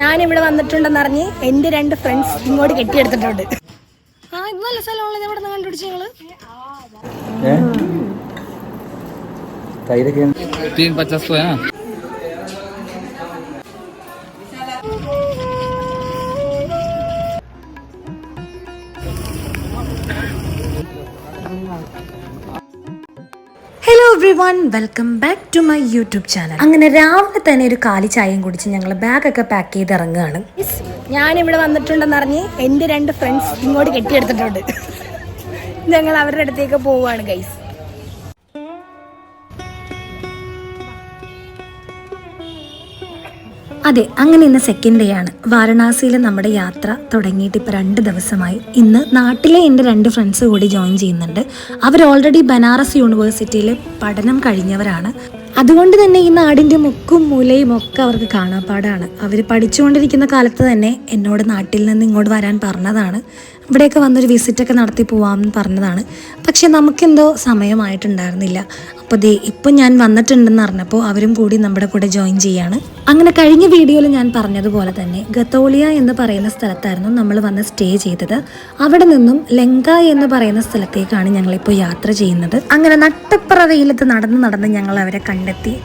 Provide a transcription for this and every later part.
ഞാൻ ഇവിടെ വന്നിട്ടുണ്ടെന്ന് അറിഞ്ഞ് എന്റെ രണ്ട് ഫ്രണ്ട്സ് ഇങ്ങോട്ട് കെട്ടിയെടുത്തിട്ടുണ്ട് ആ ഇത് നല്ല സ്ഥലമുള്ളത് എവിടെ നിന്ന് കണ്ടുപിടിച്ച ഞങ്ങള് തൈരൊക്കെ तीन पचास तो है ना everyone welcome back to my YouTube channel അങ്ങനെ രാവിലെ തന്നെ ഒരു കാലി ചായയും കുടിച്ച് ഞങ്ങൾ ബാഗൊക്കെ പാക്ക് ചെയ്ത് ഇറങ്ങുകയാണ് ഞാൻ ഇവിടെ വന്നിട്ടുണ്ടെന്ന് അറിഞ്ഞ് എന്റെ രണ്ട് ഫ്രണ്ട്സ് ഇങ്ങോട്ട് കെട്ടിയെടുത്തിട്ടുണ്ട്. ഞങ്ങൾ അവരുടെ അടുത്തേക്ക് പോവുകയാണ് ഗൈസ് അതെ അങ്ങനെ ഇന്ന് സെക്കൻഡ് ഡേ ആണ്. വാരണാസിയിൽ നമ്മുടെ യാത്ര തുടങ്ങിയിട്ട് ഇപ്പോൾ രണ്ട് ദിവസമായി. ഇന്ന് നാട്ടിലെ എന്റെ രണ്ട് ഫ്രണ്ട്സ് കൂടി ജോയിൻ ചെയ്യുന്നുണ്ട്. അവർ ഓൾറെഡി ബനാറസ് യൂണിവേഴ്സിറ്റിയിൽ പഠനം കഴിഞ്ഞവരാണ്. അതുകൊണ്ട് തന്നെ ഈ നാടിന്റെ മുക്കും മൂലയും ഒക്കെ അവർക്ക് കാണാപ്പാടാണ്. അവർ പഠിച്ചുകൊണ്ടിരിക്കുന്ന കാലത്ത് തന്നെ എന്നോട് നാട്ടിൽ നിന്ന് ഇങ്ങോട്ട് വരാൻ പറഞ്ഞതാണ്. ഇവിടെയൊക്കെ വന്നൊരു വിസിറ്റൊക്കെ നടത്തി പോവാമെന്ന് പറഞ്ഞതാണ്. പക്ഷെ നമുക്കെന്തോ സമയമായിട്ടുണ്ടായിരുന്നില്ല. അപ്പോൾ ദേ ഇപ്പം ഞാൻ വന്നിട്ടുണ്ടെന്ന് അറിഞ്ഞപ്പോൾ അവരും കൂടി നമ്മുടെ കൂടെ ജോയിൻ ചെയ്യാണ്. അങ്ങനെ കഴിഞ്ഞ വീഡിയോയിൽ ഞാൻ പറഞ്ഞതുപോലെ തന്നെ ഗത്തോളിയ എന്ന് പറയുന്ന സ്ഥലത്തായിരുന്നു നമ്മൾ വന്ന് സ്റ്റേ ചെയ്തത്. അവിടെ നിന്നും ലങ്ക എന്ന് പറയുന്ന സ്ഥലത്തേക്കാണ് ഞങ്ങളിപ്പോൾ യാത്ര ചെയ്യുന്നത്. അങ്ങനെ നട്ടപ്പുറ വെയിലത്ത് നടന്ന് നടന്ന് ഞങ്ങൾ അവരെ കണ്ടെത്തി.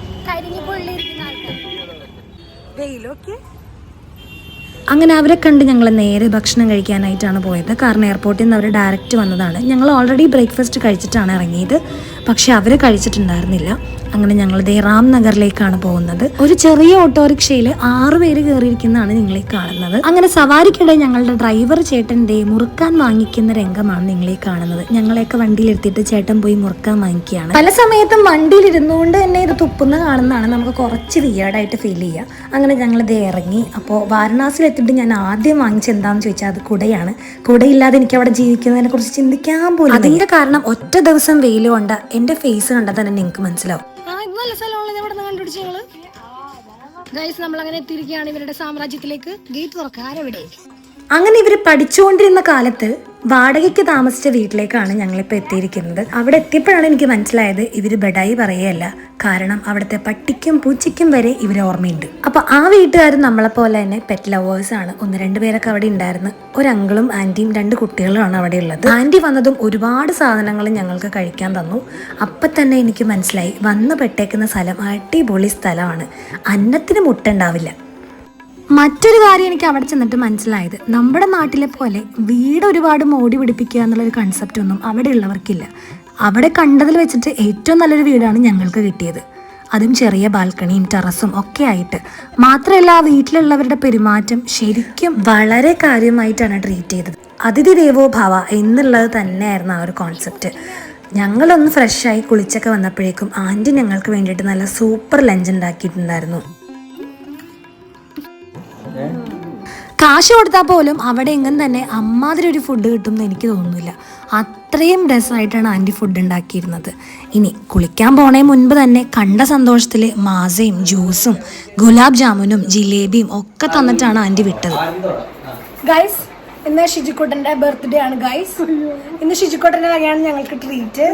അങ്ങനെ അവരെ കണ്ട് ഞങ്ങൾ നേരെ ഭക്ഷണം കഴിക്കാനായിട്ടാണ് പോയത്. കാരണം എയർപോർട്ടിൽ നിന്ന് അവർ ഡയറക്റ്റ് വന്നതാണ്. ഞങ്ങൾ ഓൾറെഡി ബ്രേക്ക്ഫാസ്റ്റ് കഴിച്ചിട്ടാണ് ഇറങ്ങിയത്. പക്ഷെ അവർ കഴിച്ചിട്ടുണ്ടായിരുന്നില്ല. അങ്ങനെ ഞങ്ങൾ ദേ റാം നഗറിലേക്കാണ് പോകുന്നത്. ഒരു ചെറിയ ഓട്ടോറിക്ഷയിൽ ആറ് പേര് കയറിയിരിക്കുന്നതാണ് നിങ്ങളെ കാണുന്നത്. അങ്ങനെ സവാരിക്കിടെ ഞങ്ങളുടെ ഡ്രൈവർ ചേട്ടന്റെ മുറുക്കാൻ വാങ്ങിക്കുന്ന രംഗമാണ് നിങ്ങളെ കാണുന്നത്. ഞങ്ങളെയൊക്കെ വണ്ടിയിലെത്തിയിട്ട് ചേട്ടൻ പോയി മുറുക്കാൻ വാങ്ങിക്കുകയാണ്. പല സമയത്തും വണ്ടിയിലിരുന്നുകൊണ്ട് തന്നെ ഇത് തുപ്പുന്ന കാണുന്നതാണ് നമുക്ക് കുറച്ച് വിയേർഡായിട്ട് ഫീൽ ചെയ്യുക. അങ്ങനെ ഞങ്ങൾ ദേ ഇറങ്ങി. അപ്പോൾ വാരണാസിയിൽ എത്തിയിട്ട് ഞാൻ ആദ്യം വാങ്ങിച്ച എന്താണെന്ന് ചോദിച്ചാൽ അത് കുടയാണ്. കുടയില്ലാതെ എനിക്ക് അവിടെ ജീവിക്കുന്നതിനെ കുറിച്ച് ചിന്തിക്കാൻ പോലും അതിന്റെ കാരണം ഒറ്റ ദിവസം വെയിൽ കൊണ്ട് എന്റെ ഫേസ് കണ്ടാൽ തന്നെ നിങ്ങൾക്ക് മനസ്സിലാവും. നല്ല ഗൈസ് നമ്മൾ അങ്ങനെ എത്തിയിരിക്കുകയാണ് ഇവരുടെ സാമ്രാജ്യത്തിലേക്ക്. ഗേറ്റ് തുറക്കാരവിടെ അങ്ങനെ ഇവർ പഠിച്ചുകൊണ്ടിരുന്ന കാലത്ത് വാടകയ്ക്ക് താമസിച്ച വീട്ടിലേക്കാണ് ഞങ്ങളിപ്പോൾ എത്തിയിരിക്കുന്നത്. അവിടെ എത്തിയപ്പോഴാണ് എനിക്ക് മനസ്സിലായത് ഇവർ ബഡായി പറയുകയല്ല. കാരണം അവിടുത്തെ പട്ടിക്കും പൂച്ചയ്ക്കും വരെ ഇവർ ഓർമ്മയുണ്ട്. അപ്പോൾ ആ വീട്ടുകാരും നമ്മളെ പോലെ തന്നെ പെറ്റ് ലവേഴ്സ് ആണ്. ഒന്ന് രണ്ട് പേരൊക്കെ അവിടെ ഉണ്ടായിരുന്നു. ഒരു അങ്കിളും ആന്റിയും രണ്ട് കുട്ടികളുമാണ് അവിടെ ഉള്ളത്. ആന്റി വന്നതും ഒരുപാട് സാധനങ്ങൾ ഞങ്ങൾക്ക് കഴിക്കാൻ തന്നു. അപ്പം തന്നെ എനിക്ക് മനസ്സിലായി വന്ന് പെട്ടേക്കുന്ന സ്ഥലം അടിപൊളി സ്ഥലമാണ്. അന്നത്തിന് മുട്ടുണ്ടാവില്ല മറ്റൊരു കാര്യം എനിക്ക് അവിടെ ചെന്നിട്ട് മനസ്സിലായത്. നമ്മുടെ നാട്ടിലെ പോലെ വീട് ഒരുപാട് മോടി പിടിപ്പിക്കുക എന്നുള്ളൊരു കൺസെപ്റ്റ് ഒന്നും അവിടെ ഉള്ളവർക്കില്ല. അവിടെ കണ്ടതിൽ വെച്ചിട്ട് ഏറ്റവും നല്ലൊരു വീടാണ് ഞങ്ങൾക്ക് കിട്ടിയത്. അതും ചെറിയ ബാൽക്കണിയും ടെറസും ഒക്കെ ആയിട്ട്. മാത്രമല്ല ആ വീട്ടിലുള്ളവരുടെ പെരുമാറ്റം ശരിക്കും വളരെ കാര്യമായിട്ടാണ് ട്രീറ്റ് ചെയ്തത്. അതിഥി ദേവോ ഭവ എന്നുള്ളത് തന്നെയായിരുന്നു ആ ഒരു കോൺസെപ്റ്റ് ഞങ്ങളൊന്ന് ഫ്രഷായി കുളിച്ചൊക്കെ വന്നപ്പോഴേക്കും ആന്റി ഞങ്ങൾക്ക് വേണ്ടിയിട്ട് നല്ല സൂപ്പർ ലഞ്ച് ഉണ്ടാക്കിയിട്ടുണ്ടായിരുന്നു. കാശ് കൊടുത്താൽ പോലും അവിടെ എങ്ങും തന്നെ അമ്മാതിരി ഒരു ഫുഡ് കിട്ടും എന്ന് എനിക്ക് തോന്നുന്നില്ല. അത്രയും രസമായിട്ടാണ് ആന്റി ഫുഡ് ഉണ്ടാക്കിയിരുന്നത്. ഇനി കുളിക്കാൻ പോണേ മുൻപ് തന്നെ കണ്ട സന്തോഷത്തിൽ മാസയും ജ്യൂസും ഗുലാബ് ജാമുനും ജിലേബിയും ഒക്കെ തന്നിട്ടാണ് ആന്റി വിട്ടത്. ഗൈസ് ഇന്ന് ഷിജുക്കുട്ടന്റെ ബർത്ത്ഡേ ആണ് ഗൈസ് ഇന്ന് ഷിജുക്കുട്ടന്റെ വകയാണ് ഞങ്ങൾക്ക് ട്രീറ്റ്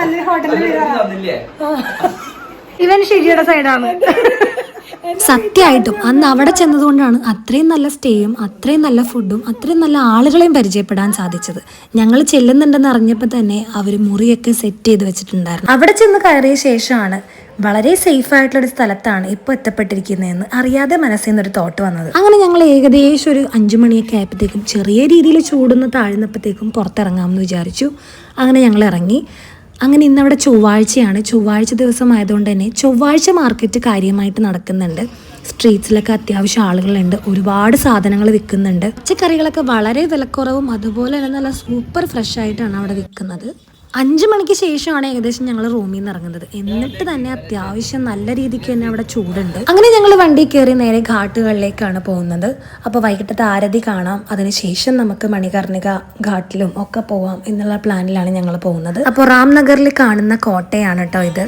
നല്ലൊരു ഹോട്ടലിൽ ഇവൻ ഷിജിയുടെ സൈഡാണ് സത്യമായിട്ടും അന്ന് അവിടെ ചെന്നതുകൊണ്ടാണ് അത്രയും നല്ല സ്റ്റേയും അത്രയും നല്ല ഫുഡും അത്രയും നല്ല ആളുകളെയും പരിചയപ്പെടാൻ സാധിച്ചത്. ഞങ്ങൾ ചെല്ലുന്നുണ്ടെന്ന് അറിഞ്ഞപ്പോൾ തന്നെ അവർ മുറിയൊക്കെ സെറ്റ് ചെയ്ത് വെച്ചിട്ടുണ്ടായിരുന്നു. അവിടെ ചെന്ന് കയറിയ ശേഷമാണ് വളരെ സേഫ് ആയിട്ടുള്ള ഒരു സ്ഥലത്താണ് ഇപ്പോൾ എത്തപ്പെട്ടിരിക്കുന്നതെന്ന് അറിയാതെ മനസ്സിൽ നിന്നൊരു തോട്ട് വന്നത്. അങ്ങനെ ഞങ്ങൾ ഏകദേശം ഒരു അഞ്ചു മണിയൊക്കെ ആയപ്പോഴത്തേക്കും ചെറിയ രീതിയിൽ ചൂടുന്ന താഴ്ന്നപ്പോഴത്തേക്കും പുറത്തിറങ്ങാമെന്ന് വിചാരിച്ചു. അങ്ങനെ ഞങ്ങൾ ഇറങ്ങി. അങ്ങനെ ഇന്നവിടെ ചൊവ്വാഴ്ചയാണ്. ചൊവ്വാഴ്ച ദിവസമായതുകൊണ്ട് തന്നെ ചൊവ്വാഴ്ച മാർക്കറ്റ് കാര്യമായിട്ട് നടക്കുന്നുണ്ട്. സ്ട്രീറ്റ്സിലൊക്കെ അത്യാവശ്യം ആളുകളുണ്ട്. ഒരുപാട് സാധനങ്ങൾ വിൽക്കുന്നുണ്ട്. പച്ചക്കറികളൊക്കെ വളരെ വിലക്കുറവും അതുപോലെ തന്നെ നല്ല സൂപ്പർ ഫ്രഷ് ആയിട്ടാണ് അവിടെ വിൽക്കുന്നത്. അഞ്ച് മണിക്ക് ശേഷമാണ് ഏകദേശം ഞങ്ങൾ റൂമിൽ നിന്ന് ഇറങ്ങുന്നത്. എന്നിട്ട് തന്നെ അത്യാവശ്യം നല്ല രീതിക്ക് തന്നെ അവിടെ ചൂടുണ്ട്. അങ്ങനെ ഞങ്ങൾ വണ്ടി കയറി നേരെ ഘാട്ടുകളിലേക്കാണ് പോകുന്നത്. അപ്പോൾ വൈകിട്ടത്തെ ആരതി കാണാം. അതിനുശേഷം നമുക്ക് മണികർണിക ഘാട്ടിലും ഒക്കെ പോവാം എന്നുള്ള പ്ലാനിലാണ് ഞങ്ങൾ പോകുന്നത്. അപ്പോൾ റാംനഗറിൽ കാണുന്ന കോട്ടയാണ് കേട്ടോ ഇത്.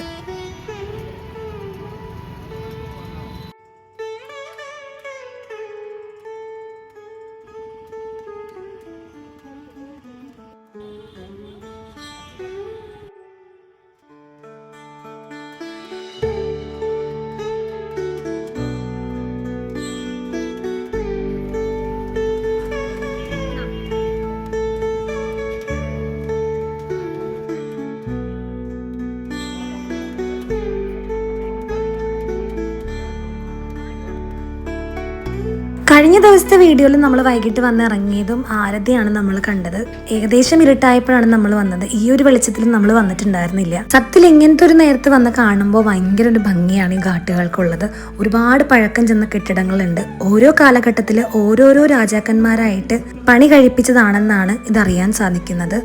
കഴിഞ്ഞ ദിവസത്തെ വീഡിയോയിൽ നമ്മൾ വൈകിട്ട് വന്ന് ഇറങ്ങിയതും ആരതിയാണ് നമ്മൾ കണ്ടത്. ഏകദേശം ഇരുട്ടായപ്പോഴാണ് നമ്മൾ വന്നത്. ഈ ഒരു വെളിച്ചത്തിൽ നമ്മൾ വന്നിട്ടുണ്ടായിരുന്നില്ല. സത്യത്തിൽ ഇങ്ങനത്തെ ഒരു നേരത്ത് വന്ന് കാണുമ്പോൾ ഭയങ്കര ഒരു ഭംഗിയാണ് ഈ ഘാട്ടുകൾക്കുള്ളത്. ഒരുപാട് പഴക്കം ചെന്ന കെട്ടിടങ്ങളുണ്ട്. ഓരോ കാലഘട്ടത്തിൽ ഓരോരോ രാജാക്കന്മാരായിട്ട് പണി കഴിപ്പിച്ചതാണെന്നാണ് ഇതറിയാൻ സാധിക്കുന്നത്.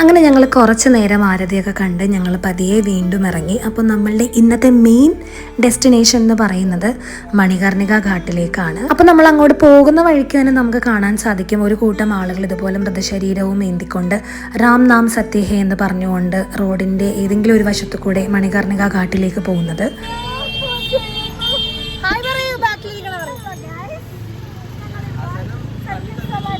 അങ്ങനെ ഞങ്ങൾ കുറച്ച് നേരം ആരതിയൊക്കെ കണ്ട് ഞങ്ങൾ പതിയെ വീണ്ടും ഇറങ്ങി. അപ്പോൾ നമ്മളുടെ ഇന്നത്തെ മെയിൻ ഡെസ്റ്റിനേഷൻ എന്ന് പറയുന്നത് മണികർണിക ഘാട്ടിലേക്കാണ്. അപ്പോൾ നമ്മൾ അങ്ങോട്ട് പോകുന്ന വഴിക്ക് തന്നെ നമുക്ക് കാണാൻ സാധിക്കും. ഒരു കൂട്ടം ആളുകൾ ഇതുപോലെ മൃതശരീരവും ഏന്തിക്കൊണ്ട് രാം നാം സത്യഹേ എന്ന് പറഞ്ഞുകൊണ്ട് റോഡിന്റെ ഏതെങ്കിലും ഒരു വശത്തു കൂടെ മണികർണിക ഘാട്ടിലേക്ക് പോകുന്നത്.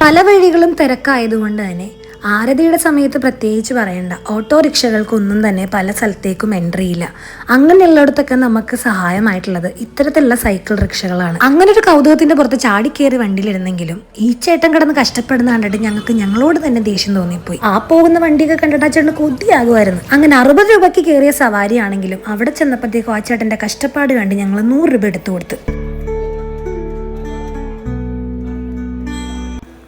പല വഴികളും തിരക്കായതുകൊണ്ട് തന്നെ ആരതിയുടെ സമയത്ത് പ്രത്യേകിച്ച് പറയണ്ട. ഓട്ടോറിക്ഷകൾക്കൊന്നും തന്നെ പല സ്ഥലത്തേക്കും എൻട്രി ഇല്ല. അങ്ങനെയുള്ളിടത്തൊക്കെ നമുക്ക് സഹായമായിട്ടുള്ളത് ഇത്തരത്തിലുള്ള സൈക്കിൾ റിക്ഷകളാണ്. അങ്ങനെ ഒരു കൗതുകത്തിന്റെ പുറത്ത് ചാടിക്കേറി വണ്ടിയിലിരുന്നെങ്കിലും ഈ ചേട്ടൻ കിടന്ന് കഷ്ടപ്പെടുന്ന കണ്ടിട്ട് ഞങ്ങൾക്ക് ഞങ്ങളോട് തന്നെ ദേഷ്യം തോന്നിപ്പോയി. ആ പോകുന്ന വണ്ടിയൊക്കെ കണ്ടിട്ട് ആ ചേട്ടന് കൊതിയാകുമായിരുന്നു. അങ്ങനെ അറുപത് രൂപയ്ക്ക് കയറിയ സവാരിയാണെങ്കിലും അവിടെ ചെന്നപ്പോഴത്തേക്കും ആ ചേട്ടന്റെ കഷ്ടപ്പാട് കണ്ട് ഞങ്ങൾ നൂറ് രൂപ എടുത്തു കൊടുത്തു.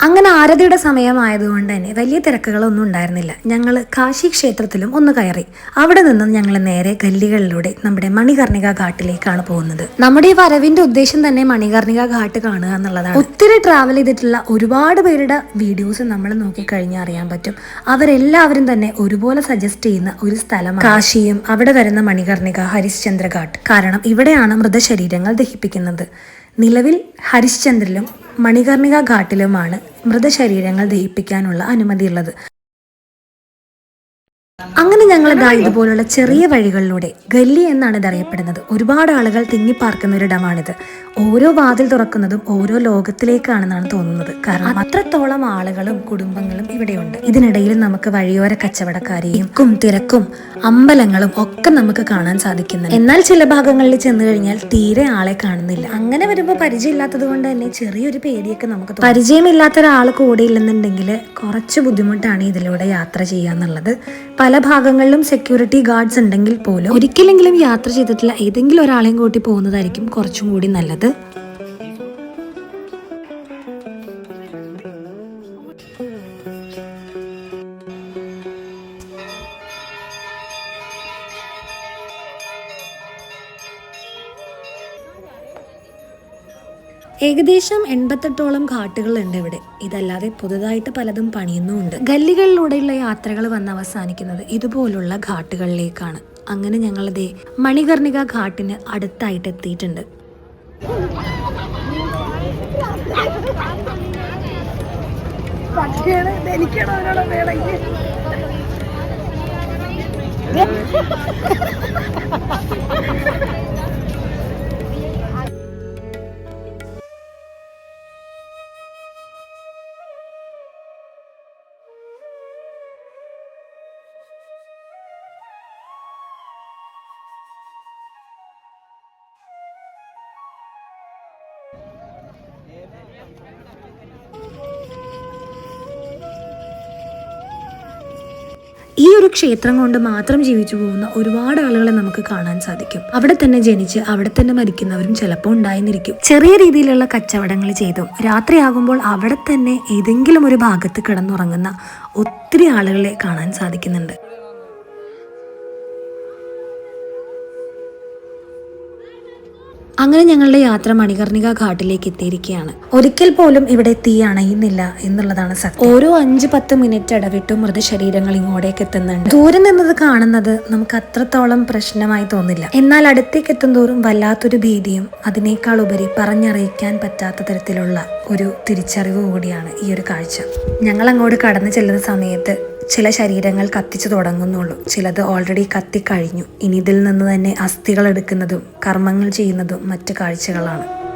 അങ്ങനെ ആരതിയുടെ സമയമായതുകൊണ്ട് തന്നെ വലിയ തിരക്കുകളൊന്നും ഉണ്ടായിരുന്നില്ല. ഞങ്ങൾ കാശി ക്ഷേത്രത്തിലും ഒന്ന് കയറി. അവിടെ നിന്ന് ഞങ്ങൾ നേരെ ഗല്ലികളിലൂടെ നമ്മുടെ മണികർണിക ഘാട്ടിലേക്കാണ് പോകുന്നത്. നമ്മുടെ ഈ വരവിന്റെ ഉദ്ദേശം തന്നെ മണികർണിക ഘാട്ട് കാണുക എന്നുള്ളതാണ്. ഒത്തിരി ട്രാവൽ ചെയ്തിട്ടുള്ള ഒരുപാട് പേരുടെ വീഡിയോസ് നമ്മൾ നോക്കിക്കഴിഞ്ഞാൽ അറിയാൻ പറ്റും. അവരെല്ലാവരും തന്നെ ഒരുപോലെ സജസ്റ്റ് ചെയ്യുന്ന ഒരു സ്ഥലമാണ് കാശിയും അവിടെ വരുന്ന മണികർണിക ഹരിശ്ചന്ദ്ര ഘാട്ട്. കാരണം ഇവിടെയാണ് മൃതശരീരങ്ങൾ ദഹിപ്പിക്കുന്നത്. നിലവിൽ ഹരിശ്ചന്ദ്രിലും മണികർണിക ഘാട്ടിലുമാണ് മൃതശരീരങ്ങൾ ദഹിപ്പിക്കാനുള്ള അനുമതിയുള്ളത്. അങ്ങനെ ഞങ്ങൾ ഇതാ ഇതുപോലുള്ള ചെറിയ വഴികളിലൂടെ ഗല്ലി എന്നാണ് ഇത് അറിയപ്പെടുന്നത് ഒരുപാട് ആളുകൾ തിങ്ങിപ്പാർക്കുന്ന ഒരു ഇടമാണിത് ഓരോ വാതിൽ തുറക്കുന്നതും ഓരോ ലോകത്തിലേക്കാണെന്നാണ് തോന്നുന്നത്. കാരണം അത്രത്തോളം ആളുകളും കുടുംബങ്ങളും ഇവിടെയുണ്ട്. ഇതിനിടയിൽ നമുക്ക് വഴിയോര കച്ചവടക്കാരെയും ക്കും തിരക്കും അമ്പലങ്ങളും ഒക്കെ നമുക്ക് കാണാൻ സാധിക്കുന്നു എന്നാൽ ചില ഭാഗങ്ങളിൽ ചെന്ന് കഴിഞ്ഞാൽ തീരെ ആളെ കാണുന്നില്ല. അങ്ങനെ വരുമ്പോൾ പരിചയമില്ലാത്തത് കൊണ്ട് തന്നെ ചെറിയൊരു പേടിയൊക്കെ നമുക്ക്. പരിചയമില്ലാത്ത ഒരാൾ കൂടെ ഇല്ലെന്നുണ്ടെങ്കിൽ കുറച്ച് ബുദ്ധിമുട്ടാണ് ഇതിലൂടെ യാത്ര ചെയ്യാന്നുള്ളത്. പല ഭാഗങ്ങളിലും സെക്യൂരിറ്റി ഗാർഡ്സ് ഉണ്ടെങ്കിൽ പോലും ഒരിക്കലെങ്കിലും യാത്ര ചെയ്തിട്ടുള്ള ഏതെങ്കിലും ഒരാളെയും കൂട്ടി പോകുന്നതായിരിക്കും കുറച്ചും കൂടി നല്ലത്. ഏകദേശം എൺപത്തെട്ടോളം ഘാട്ടുകളുണ്ട് ഇവിടെ. ഇതല്ലാതെ പുതുതായിട്ട് പലതും പണിയുന്നുമുണ്ട്. ഗല്ലികളിലൂടെയുള്ള യാത്രകൾ വന്ന് അവസാനിക്കുന്നത് ഇതുപോലുള്ള ഘാട്ടുകളിലേക്കാണ്. അങ്ങനെ ഞങ്ങളത് മണികർണിക ഘാട്ടിന് അടുത്തായിട്ട് എത്തിയിട്ടുണ്ട്. എനിക്കാണോ അവരോട് വേണമെങ്കിൽ. ഈ ഒരു ക്ഷേത്രം കൊണ്ട് മാത്രം ജീവിച്ചു പോകുന്ന ഒരുപാട് ആളുകളെ നമുക്ക് കാണാൻ സാധിക്കും. അവിടെ തന്നെ ജനിച്ച് അവിടെ തന്നെ മരിക്കുന്നവരും ചിലപ്പോൾ ഉണ്ടായിരുന്നിരിക്കും ചെറിയ രീതിയിലുള്ള കച്ചവടങ്ങൾ ചെയ്തു രാത്രിയാകുമ്പോൾ അവിടെ തന്നെ ഏതെങ്കിലും ഒരു ഭാഗത്ത് കിടന്നുറങ്ങുന്ന ഒത്തിരി ആളുകളെ കാണാൻ സാധിക്കുന്നുണ്ട്. അങ്ങനെ ഞങ്ങളുടെ യാത്ര മണികർണിക ഘാട്ടിലേക്ക് എത്തിയിരിക്കുകയാണ്. ഒരിക്കൽ പോലും ഇവിടെ തീ അണയുന്നില്ല എന്നുള്ളതാണ് സത്യം. ഓരോ അഞ്ച് പത്ത് മിനിറ്റ് ഇടവിട്ടും മൃതശരീരങ്ങൾ ഇങ്ങോട്ടേക്ക് എത്തുന്നുണ്ട്. ദൂരം നിന്നത് കാണുന്നത് നമുക്ക് അത്രത്തോളം പ്രശ്നമായി തോന്നില്ല. എന്നാൽ അടുത്തേക്ക് എത്തും തോറും വല്ലാത്തൊരു ഭീതിയും അതിനേക്കാൾ ഉപരി പറഞ്ഞറിയിക്കാൻ പറ്റാത്ത തരത്തിലുള്ള ഒരു തിരിച്ചറിവ് കൂടിയാണ് ഈ ഒരു കാഴ്ച. ഞങ്ങൾ അങ്ങോട്ട് കടന്നു ചെല്ലുന്ന സമയത്ത് ചില ശരീരങ്ങൾ കത്തിച്ചു തുടങ്ങുന്നുള്ളൂ. ചിലത് ഓൾറെഡി കത്തിക്കഴിഞ്ഞു. ഇനി ഇതിൽ നിന്ന് തന്നെ അസ്ഥികൾ എടുക്കുന്നതും കർമ്മങ്ങൾ ചെയ്യുന്നതും മറ്റു കാഴ്ചകളാണ്.